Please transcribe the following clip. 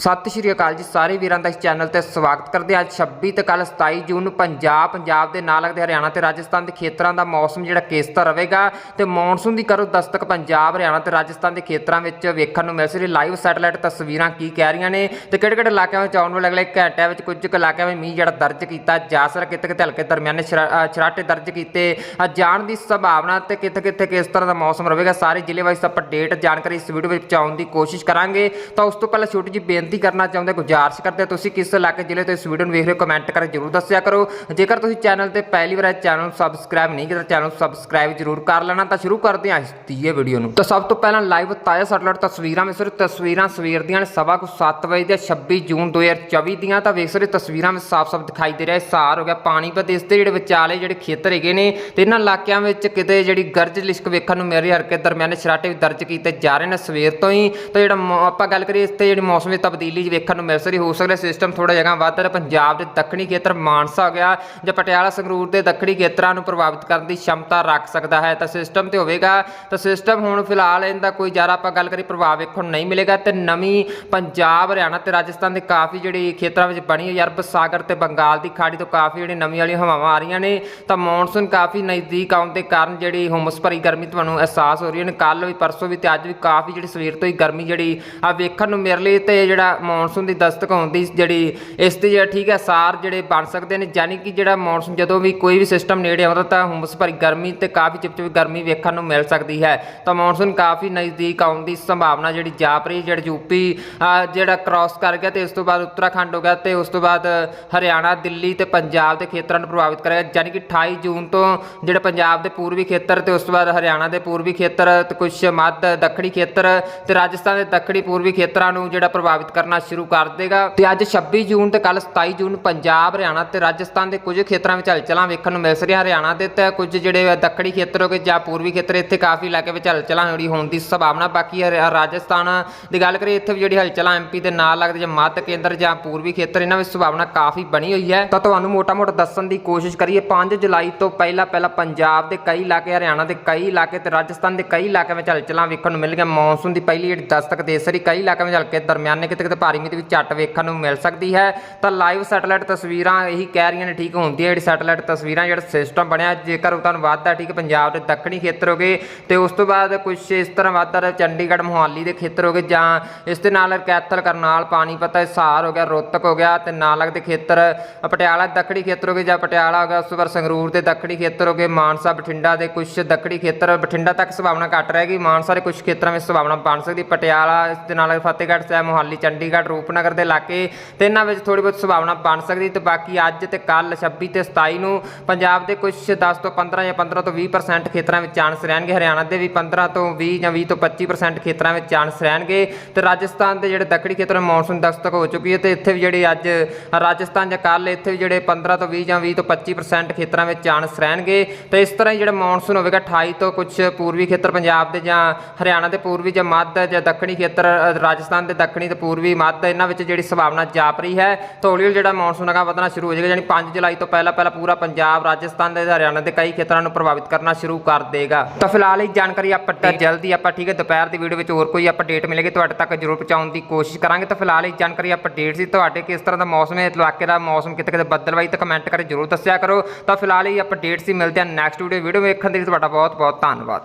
ਸਤਿ ਸ਼੍ਰੀ ਅਕਾਲ ਜੀ ਸਾਰੇ ਵੀਰਾਂ ਦਾ ਇਸ ਚੈਨਲ ਤੇ ਸਵਾਗਤ ਕਰਦੇ ਹਾਂ ਅੱਜ 26 ਤੇ ਕੱਲ 27 ਜੂਨ ਨੂੰ ਪੰਜਾਬ ਪੰਜਾਬ ਦੇ ਨਾਲ ਲੱਗਦੇ ਹਰਿਆਣਾ ਤੇ ਰਾਜਸਥਾਨ ਦੇ ਖੇਤਰਾਂ ਦਾ ਮੌਸਮ ਜਿਹੜਾ ਕਿਸ ਤਰ੍ਹਾਂ ਰਹੇਗਾ ਤੇ ਮੌਨਸੂਨ ਦੀ ਕਰੋ ਦਸਤਕ ਪੰਜਾਬ ਹਰਿਆਣਾ ਤੇ ਰਾਜਸਥਾਨ ਦੇ ਖੇਤਰਾਂ ਵਿੱਚ ਵੇਖਣ ਨੂੰ ਮਿਲ ਸੀ ਲਾਈਵ ਸੈਟੇਲਾਈਟ ਤਸਵੀਰਾਂ ਕੀ ਕਹਿ ਰਹੀਆਂ ਨੇ ਤੇ ਕਿਹੜੇ ਕਿਹੜੇ ਇਲਾਕਿਆਂ ਵਿੱਚ ਆਉਣ ਵਾਲੇ ਅਗਲੇ ਘੰਟਿਆਂ ਵਿੱਚ ਕੁਝ ਕੁ ਇਲਾਕਿਆਂ ਵਿੱਚ ਮੀਂਹ ਜਿਹੜਾ ਦਰਜ ਕੀਤਾ ਜਾ ਸਕਦਾ ਕਿਤੇ ਕਿਤੇ ਹਲਕੇ ਦਰਮਿਆਨੇ ਛਰਾ- ਅ, ਛਰਾਟੇ ਦਰਜ ਕੀਤੇ ਜਾਣ ਦੀ ਸੰਭਾਵਨਾ ਤੇ ਕਿਤੇ ਕਿਤੇ ਕਿਸ ਤਰ੍ਹਾਂ ਦਾ ਮੌਸਮ ਰਹੇਗਾ ਸਾਰੇ ਜ਼ਿਲ੍ਹੇ ਵਾਈਜ਼ ਆਪਾਂ ਜਾਣਕਾਰੀ ਇਸ ਵੀਡੀਓ ਵਿੱਚ ਪਹੁੰਚਾਉਣ ਦੀ ਕੋਸ਼ਿਸ਼ ਕਰਾਂਗੇ। ਤਾਂ ਉਸ ਤੋਂ ਪਹਿਲਾਂ ਛੋਟੀ ਜੀ ਬੇਨਤੀ ਕਰਨਾ ਚਾਹੁੰਦੇ ਗੁਜ਼ਾਰਿਸ਼ ਕਰਦੇ ਤੁਸੀਂ ਕਿਸ ਇਲਾਕੇ ਜ਼ਿਲ੍ਹੇ ਤੋਂ ਇਸ ਵੀਡੀਓ ਨੂੰ ਵੇਖ ਰਹੇ ਹੋ ਕਮੈਂਟ ਕਰਕੇ ਜਰੂਰ ਦੱਸਿਆ ਕਰੋ। ਜੇਕਰ ਤੁਸੀਂ ਚੈਨਲ ਤੇ ਪਹਿਲੀ ਵਾਰ ਚੈਨਲ ਨੂੰ ਸਬਸਕ੍ਰਾਈਬ ਨਹੀਂ ਕੀਤਾ ਚੈਨਲ ਨੂੰ ਸਬਸਕ੍ਰਾਈਬ ਜਰੂਰ ਕਰ ਲੈਣਾ। ਤਾਂ ਸ਼ੁਰੂ ਕਰਦੇ ਹਾਂ ਇਸ ਦੀ ਵੀਡੀਓ ਨੂੰ। ਤਾਂ ਸਭ ਤੋਂ ਪਹਿਲਾਂ ਲਾਈਵ ਤਾਜ਼ਾ ਸੈਟਲਾਈਟ ਤਸਵੀਰਾਂ ਵਿੱਚ ਸਿਰਫ ਤਸਵੀਰਾਂ ਸਵੇਰ ਦੀਆਂ ਨੇ, ਸਵਾ ਕੁ 7 ਵਜੇ ਦੇ 26 ਜੂਨ 2024 ਦੀਆਂ। ਤਾਂ ਵੇਖ ਸਕਦੇ ਤਸਵੀਰਾਂ ਵਿੱਚ ਸਾਫ਼-ਸਾਫ਼ ਦਿਖਾਈ ਦੇ ਰਿਹਾ ਹੈ। ਸਾਰ ਹੋ ਗਿਆ ਪਾਣੀਪਤ ਇਸ ਦੇ ਜਿਹੜੇ ਵਿਚਾਲੇ ਜਿਹੜੇ ਖੇਤਰ ਹੈਗੇ ਨੇ ਤੇ ਇਹਨਾਂ ਇਲਾਕਿਆਂ ਵਿੱਚ ਕਿਤੇ ਜਿਹੜੀ ਗਰਜ ਲਿਸ਼ਕ ਵੇਖਣ ਨੂੰ ਮਿਲ ਰਹੀ ਹੈ। ਹਰਕੇ ਦਰਮਿਆਨੇ ਛਰਾਟੇ ਵੀ ਦਰਜ ਕੀਤੇ ਜਾ ਰਹੇ ਨੇ ਸਵੇਰ ਤੋਂ ਹੀ। ਤਾਂ ਜਿਹੜਾ ਆਪਾਂ ਗੱਲ ਕਰੀਏ, ਇਸ ਤੇ ਜਿਹੜੀ ਮੌਸਮ ਵਿੱਚ ਤਬਦੀਲੀ ਤਬਦੀਲੀ ਵੇਖਣ ਨੂੰ ਮਿਲ ਸਕਦੀ ਹੋ ਸਕਦਾ ਸਿਸਟਮ ਥੋੜਾ ਜਗ੍ਹਾ ਵੱਧ ਪੰਜਾਬ ਦੇ ਦੱਖਣੀ ਖੇਤਰ ਮਾਨਸਾ ਹੋ ਗਿਆ ਜਾਂ ਪਟਿਆਲਾ, ਸੰਗਰੂਰ ਦੇ ਦੱਖਣੀ ਖੇਤਰਾਂ ਨੂੰ ਪ੍ਰਭਾਵਿਤ ਕਰਨ ਦੀ ਸ਼ਮਤਾ ਰੱਖ ਸਕਦਾ ਹੈ। ਤਾਂ ਸਿਸਟਮ ਤੇ ਹੋਵੇਗਾ। ਤਾਂ ਸਿਸਟਮ ਹੁਣ ਫਿਲਹਾਲ ਇਹਦਾ ਕੋਈ ਜ਼ਿਆਦਾ ਆਪਾਂ ਗੱਲ ਕਰੀ ਪ੍ਰਭਾਵ ਵੇਖਣ ਨੂੰ ਨਹੀਂ ਮਿਲੇਗਾ ਤੇ ਨਵੀਂ ਪੰਜਾਬ, ਹਰਿਆਣਾ ਤੇ ਰਾਜਸਥਾਨ ਦੇ ਕਾਫੀ ਜਿਹੜੀ ਖੇਤਰਾਂ ਵਿੱਚ ਬਣੀ ਹੋਈ ਅਰਬ ਸਾਗਰ ਤੇ ਬੰਗਾਲ ਦੀ ਖਾੜੀ ਤੋਂ ਕਾਫੀ ਜਿਹੜੀ ਨਵੀਂ ਵਾਲੀਆਂ ਹਵਾਵਾਂ ਆ ਰਹੀਆਂ ਨੇ, ਤਾਂ ਮੌਨਸੂਨ ਕਾਫੀ ਨਜ਼ਦੀਕ ਆਉਣ ਦੇ ਕਾਰਨ ਜਿਹੜੀ ਹੁਮਸ ਭਰੀ ਗਰਮੀ ਤੁਹਾਨੂੰ ਅਹਿਸਾਸ ਹੋ ਰਹੀ ਹੈ। ਕੱਲ ਵੀ, ਪਰਸੋਂ ਵੀ ਤੇ ਅੱਜ ਵੀ ਕਾਫੀ ਜਿਹੜੀ ਸਵੇਰ ਤੋਂ ਹੀ ਗਰਮੀ ਜਿਹੜੀ ਆ ਵੇਖਣ ਨੂੰ ਮਿਲ ਰਹੀ ਤੇ ਜਿਹੜਾ ਮੌਨਸੂਨ ਦੀ ਦਸਤਕ ਹੋਣ ਦੀ ਜਿਹੜੀ ਇਸ ਤੇ ਜਿਹੜਾ ਠੀਕ ਹੈ ਸਾਰ ਜਿਹੜੇ ਬਣ ਸਕਦੇ ਨੇ ਯਾਨੀ ਕਿ ਜਿਹੜਾ ਮੌਨਸੂਨ ਜਦੋਂ ਵੀ ਕੋਈ ਵੀ ਸਿਸਟਮ ਨੇੜੇ ਆਉਂਦਾ ਤਾਂ ਹੁਮਸ ਭਰੀ ਗਰਮੀ ਤੇ ਕਾਫੀ ਚਿਪਚਿਪੀ ਗਰਮੀ ਵੇਖਣ ਨੂੰ ਮਿਲ ਸਕਦੀ ਹੈ। ਤਾਂ ਮੌਨਸੂਨ ਕਾਫੀ ਨਜ਼ਦੀਕ ਆਉਣ ਦੀ ਸੰਭਾਵਨਾ ਜਿਹੜੀ ਜਾਪ ਰਹੀ ਜਿਹੜਾ ਯੂਪੀ ਅਹ, ਜਿਹੜਾ ਕ੍ਰਾਸ ਕਰ ਗਿਆ ਤੇ ਇਸ ਤੋਂ ਬਾਅਦ ਉੱਤਰਾਖੰਡ ਹੋ ਗਿਆ ਤੇ ਉਸ ਤੋਂ ਬਾਅਦ ਹਰਿਆਣਾ ਦਿੱਲੀ ਤੇ ਪੰਜਾਬ ਦੇ ਖੇਤਰਾਂ ਨੂੰ ਪ੍ਰਭਾਵਿਤ ਕਰੇਗਾ ਯਾਨੀ ਕਿ 28 ਜੂਨ ਤੋਂ ਜਿਹੜਾ ਪੰਜਾਬ ਦੇ ਪੂਰਬੀ ਖੇਤਰ ਤੇ ਉਸ ਤੋਂ ਬਾਅਦ ਹਰਿਆਣਾ ਦੇ ਪੂਰਬੀ ਖੇਤਰ ਤੇ ਕੁਝ ਮੱਧ ਦੱਖਣੀ ਖੇਤਰ ਤੇ ਰਾਜਸਥਾਨ ਦੇ ਦੱਖਣੀ ਪੂਰਬੀ ਖੇਤਰਾਂ ਨੂੰ ਜਿਹੜਾ ਪ੍ਰਭਾਵਿਤ ਕਰਨਾ ਸ਼ੁਰੂ ਕਰ ਦੇਗਾ। ਤੇ ਅੱਜ 26 ਜੂਨ ਤੇ ਕੱਲ 27 ਜੂਨ ਨੂੰ ਪੰਜਾਬ, ਹਰਿਆਣਾ ਤੇ ਰਾਜਸਥਾਨ ਦੇ ਕੁਝ ਖੇਤਰਾਂ ਵਿੱਚ ਹਲਚਲਾਂ ਵੇਖਣ ਨੂੰ ਮਿਲ ਸਕਦੀਆਂ ਹਰਿਆਣਾ ਦੇ ਤੇ ਕੁਝ ਜਿਹੜੇ ਦੱਖਣੀ ਖੇਤਰ ਹੋ ਗਏ ਜਾਂ ਪੂਰਬੀ ਖੇਤਰ, ਇੱਥੇ ਕਾਫੀ ਇਲਾਕੇ ਵਿੱਚ ਹਲਚਲਾਂ ਜਿਹੜੀ ਹੋਣ ਦੀ ਸੰਭਾਵਨਾ। ਬਾਕੀ ਰਾਜਸਥਾਨ ਦੀ ਗੱਲ ਕਰੀਏ, ਇੱਥੇ ਵੀ ਜਿਹੜੀ ਹਲਚਲਾਂ ਐਮਪੀ ਦੇ ਨਾਲ ਲੱਗਦੇ ਜਾਂ ਮੱਧ ਕੇਂਦਰ ਜਾਂ ਪੂਰਬੀ ਖੇਤਰ, ਇਹਨਾਂ ਵਿੱਚ ਸੰਭਾਵਨਾ ਕਾਫੀ ਬਣੀ ਹੋਈ ਹੈ। ਤਾਂ ਤੁਹਾਨੂੰ ਮੋਟਾ-ਮੋਟਾ ਦੱਸਣ ਦੀ ਕੋਸ਼ਿਸ਼ ਕਰੀਏ 5 ਜੁਲਾਈ ਤੋਂ ਪਹਿਲਾਂ ਪਹਿਲਾਂ ਪੰਜਾਬ ਦੇ ਕਈ ਇਲਾਕੇ, ਹਰਿਆਣਾ ਦੇ ਕਈ ਇਲਾਕੇ ਤੇ ਰਾਜਸਥਾਨ ਦੇ ਕਈ ਇਲਾਕਿਆਂ ਵਿੱਚ ਹਲਚਲਾਂ ਵੇਖਣ ਨੂੰ ਮਿਲ ਗਈਆਂ। ਮੌਨਸੂਨ ਦੀ ਪਹਿਲੀ ਜਿਹੜੀ ਦਸਤਕ ਦੇ ਸਰੀ ਕਈ ਇਲਾਕਿਆਂ ਵਿੱਚ ਹਲਕੇ ਦਰਮਿਆਨੇ ਕਿਤੇ ਕਿਤੇ ਭਾਰੀ ਮੀਂਹ ਦੀ ਝੱਟ ਵੇਖਣ ਨੂੰ ਮਿਲ ਸਕਦੀ ਹੈ। ਤਾਂ ਲਾਈਵ ਸੈਟੇਲਾਈਟ ਤਸਵੀਰਾਂ ਇਹੀ ਕਹਿ ਰਹੀਆਂ ਨੇ, ਠੀਕ ਹੁੰਦੀ ਹੈ ਜਿਹੜੀ ਸੈਟਲਾਈਟ ਤਸਵੀਰਾਂ, ਜਿਹੜਾ ਸਿਸਟਮ ਬਣਿਆ। ਜੇਕਰ ਤੁਹਾਨੂੰ ਵੱਧਦਾ, ਠੀਕ ਪੰਜਾਬ ਦੇ ਦੱਖਣੀ ਖੇਤਰ ਹੋ ਗਏ, ਤੇ ਉਸ ਤੋਂ ਬਾਅਦ ਕੁਝ ਇਸ ਤਰ੍ਹਾਂ ਵੱਧਦਾ ਚੰਡੀਗੜ੍ਹ, ਮੋਹਾਲੀ ਦੇ ਖੇਤਰ ਹੋ ਗਏ, ਜਾਂ ਇਸ ਦੇ ਨਾਲ ਕੈਥਲ, ਕਰਨਾਲ, ਪਾਣੀਪਤ ਹਿਸਾਰ ਹੋ ਗਿਆ ਰੋਹਤਕ ਹੋ ਗਿਆ, ਤੇ ਨਾਲ ਲੱਗਦੇ ਖੇਤਰ, ਪਟਿਆਲਾ ਦੱਖਣੀ ਖੇਤਰ ਹੋ ਗਏ, ਜਾਂ ਪਟਿਆਲਾ ਹੋ ਗਿਆ, ਉਸ ਤੋਂ ਬਾਅਦ ਸੰਗਰੂਰ ਦੇ ਦੱਖਣੀ ਖੇਤਰ ਹੋ ਗਏ, ਮਾਨਸਾ, ਬਠਿੰਡਾ ਦੇ ਕੁਝ ਦੱਖਣੀ ਖੇਤਰ, ਬਠਿੰਡਾ ਤੱਕ ਸੰਭਾਵਨਾ ਘੱਟ ਰਹੇਗੀ ਮਾਨਸਾ ਦੇ ਕੁਝ ਖੇਤਰਾਂ ਵਿੱਚ ਸੰਭਾਵਨਾ ਬਣ ਸਕਦੀ, ਪਟਿਆਲਾ ਇਸ ਦੇ ਨਾਲ ਫਤਿਹਗੜ੍ਹ ਸਾਹਿਬ, ਮੋਹਾਲੀ ਚੰਡੀਗੜ੍ਹ ਰੂਪਨਗਰ ਦੇ ਇਲਾਕੇ ਤੇ ਇਹਨਾਂ ਵਿੱਚ ਥੋੜੀ ਬਹੁਤ ਸੰਭਾਵਨਾ ਬਣ ਸਕਦੀ ਤੇ ਬਾਕੀ ਅੱਜ ਤੇ ਕੱਲ 26 ਤੇ 27 ਨੂੰ ਪੰਜਾਬ ਦੇ ਕੁਝ 10 ਤੋਂ 15 ਜਾਂ 15 ਤੋਂ 20% ਖੇਤਰਾਂ ਵਿੱਚ ਚਾਂਸ ਰਹਿਣਗੇ। ਹਰਿਆਣਾ ਦੇ ਵੀ 15 ਤੋਂ 20 ਜਾਂ 20 ਤੋਂ 25% ਖੇਤਰਾਂ ਵਿੱਚ ਚਾਂਸ ਰਹਿਣਗੇ ਤੇ ਰਾਜਸਥਾਨ ਦੇ ਜਿਹੜੇ ਦੱਖਣੀ ਖੇਤਰ ਮੌਨਸੂਨ ਦਸਤਕ ਹੋ ਚੁੱਕੀ ਹੈ ਤੇ ਇੱਥੇ ਵੀ ਜਿਹੜੀ ਅੱਜ ਰਾਜਸਥਾਨ ਜਾਂ ਕੱਲ ਇੱਥੇ ਵੀ ਜਿਹੜੇ 15 ਤੋਂ 20 ਜਾਂ 20 ਤੋਂ 25% ਖੇਤਰਾਂ ਵਿੱਚ ਚਾਂਸ ਰਹਿਣਗੇ। ਤੇ ਇਸ ਤਰ੍ਹਾਂ ਹੀ ਜਿਹੜਾ ਮੌਨਸੂਨ ਹੋਵੇਗਾ 28 ਤੋਂ ਕੁਝ ਪੂਰਬੀ ਖੇਤਰ ਪੰਜਾਬ ਦੇ ਜਾਂ ਹਰਿਆਣਾ ਦੇ ਪੂਰਬੀ ਜਾਂ ਮੱਧ ਜਾਂ ਦੱਖਣੀ ਖੇਤਰ, ਰਾਜਸਥਾਨ ਦੇ ਦੱਖਣੀ ਤੇ ਪੂਰਬੀ ਮੱਧ ਇਹਨਾਂ ਵਿੱਚ ਜਿਹੜੀ ਸੰਭਾਵਨਾ ਜਾਪ ਰਹੀ ਹੈ। ਤਾਂ ਹੌਲੀ ਹੌਲੀ ਜਿਹੜਾ ਮੌਨਸੂਨ ਹੈਗਾ, ਵਧਣਾ ਸ਼ੁਰੂ ਹੋ ਜਾਏਗਾ ਯਾਨੀ 5 ਜੁਲਾਈ ਤੋਂ ਪਹਿਲਾਂ ਪਹਿਲਾਂ ਪੂਰਾ ਪੰਜਾਬ, ਰਾਜਸਥਾਨ ਦੇ ਹਰਿਆਣਾ ਦੇ ਕਈ ਖੇਤਰਾਂ ਨੂੰ ਪ੍ਰਭਾਵਿਤ ਕਰਨਾ ਸ਼ੁਰੂ ਕਰ ਦੇਗਾ। ਤਾਂ ਫਿਲਹਾਲ ਇਹ ਜਾਣਕਾਰੀ ਆਪਾਂ ਜਲਦੀ ਆਪਾਂ ਠੀਕ ਹੈ, ਦੁਪਹਿਰ ਦੀ ਵੀਡੀਓ ਵਿੱਚ ਹੋਰ ਕੋਈ ਅਪਡੇਟ ਮਿਲੇਗੀ, ਤੁਹਾਡੇ ਤੱਕ ਜ਼ਰੂਰ ਪਹੁੰਚਾਉਣ ਦੀ ਕੋਸ਼ਿਸ਼ ਕਰਾਂਗੇ। ਤਾਂ ਫਿਲਹਾਲ ਇਹ ਜਾਣਕਾਰੀ ਅਪਡੇਟ ਸੀ, ਤੁਹਾਡੇ ਕਿਸ ਤਰ੍ਹਾਂ ਦਾ ਮੌਸਮ ਹੈ ਇਲਾਕੇ ਦਾ ਮੌਸਮ ਕਿਤੇ ਕਿਤੇ ਬੱਦਲਵਾਈ ਤਾਂ ਕਮੈਂਟ ਕਰਕੇ ਜ਼ਰੂਰ ਦੱਸਿਆ ਕਰੋ। ਤਾਂ ਫਿਲਹਾਲ ਇਹ ਅਪਡੇਟ ਸੀ, ਮਿਲਦੇ ਹਾਂ ਨੈਕਸਟ ਵੀਡੀਓ ਵੀਡੀਓ ਵੇਖਣ ਦੇ ਲਈ ਤੁਹਾਡਾ ਬਹੁਤ ਬਹੁਤ ਧੰਨਵਾਦ।